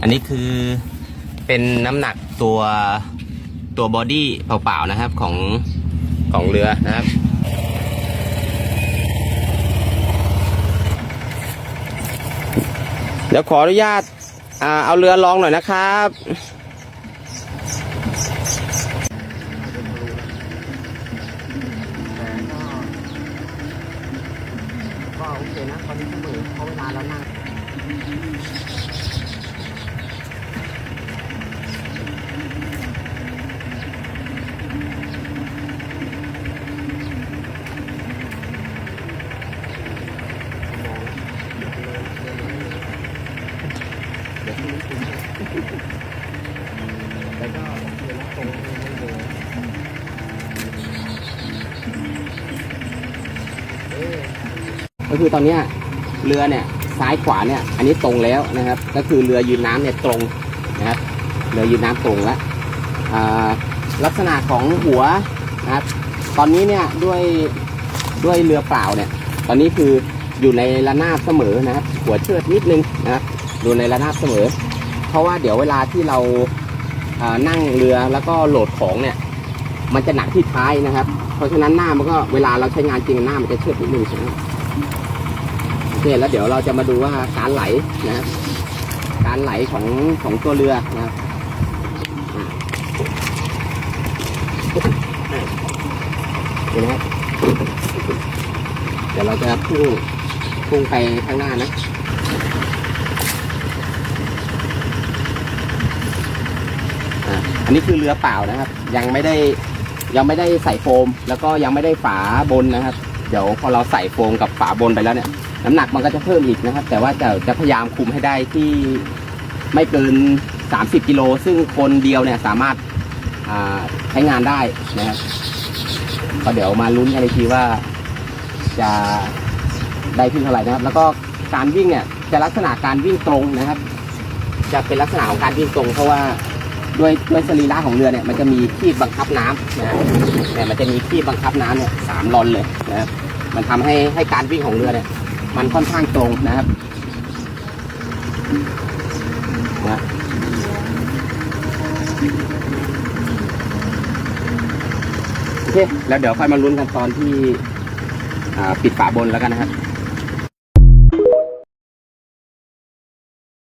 อันนี้คือเป็นน้ำหนักตัวตัวบอดี้เปล่าๆนะครับของของเรือนะครับ เดี๋ยวขออนุญาตอเอาเรือลองหน่อยนะครับ ก็โอเคนะตอนนี้เสมอเพราะเวลาเรานั่ง แล้วก็โอเคนะตรงนี้ไม่เลยเอ๊ะก็คือตอนเนี้ยเรือเนี่ยซ้ายขวาเนี่ยอันนี้ตรงแล้วนะครับ ก็คือเรือยืนน้ำเนี่ยตรงนะครับเรือยืนน้ำตรงแล้วลักษณะของหัวนะครับ ตอนนี้เนี่ยด้วยด้วยเรือเปล่าเนี่ย ตอนนี้คืออยู่ในระนาบเสมอนะครับ หัวเชิดนิดนึงนะครับ อยู่ในระนาบเสมอ เพราะว่าเดี๋ยวเวลาที่เราอ่านั่งเรือแล้วก็โหลดของเนี่ย มันจะหนักที่ท้ายนะครับ เพราะฉะนั้นหน้ามันก็เวลาเราใช้งานจริงหน้ามันจะเชิดนิดนึงนะครับโอเคแล้วเดี๋ยวเราจะมาดูว่าการไหลนะครับการไหลของของตัวเรือนะครับเห็นไหมเดี๋ยวเราจะพุ่งพุ่งไปข้างหน้านะ อันนี้คือเรือเปล่านะครับ ยังไม่ได้ยังไม่ได้ใส่โฟม แล้วก็ยังไม่ได้ฝาบนนะครับ เดี๋ยวพอเราใส่โฟมกับฝาบนไปแล้วเนี่ยน้ำหนักมันก็จะเพิ่มอีกนะครับ แต่ว่าจะจะพยายามคุมให้ได้ที่ไม่เกิน 30กิโลซึ่งคนเดียวเนี่ยสามารถใช้งานได้นะครับก็เดี๋ยวมาลุ้นกันอีกทีว่าจะได้ขึ้นเท่าไหร่นะครับ แล้วก็การวิ่งเนี่ยจะลักษณะการวิ่งตรงนะครับ จะเป็นลักษณะของการวิ่งตรง เพราะว่า ด้วยด้วยสรีระของเรือเนี่ยมันจะมีที่บังคับน้ำนะเนี่ยมันจะมีที่บังคับน้ำเนี่ยสามลอนเลยนะครับมันทำให้ให้การวิ่งของเรือเนี่ย มันค่อนข้างตรงนะครับนะโอเคแล้วเดี๋ยวค่อยมาลุ้นกันตอนที่ปิดฝาบนแล้วกันนะครับ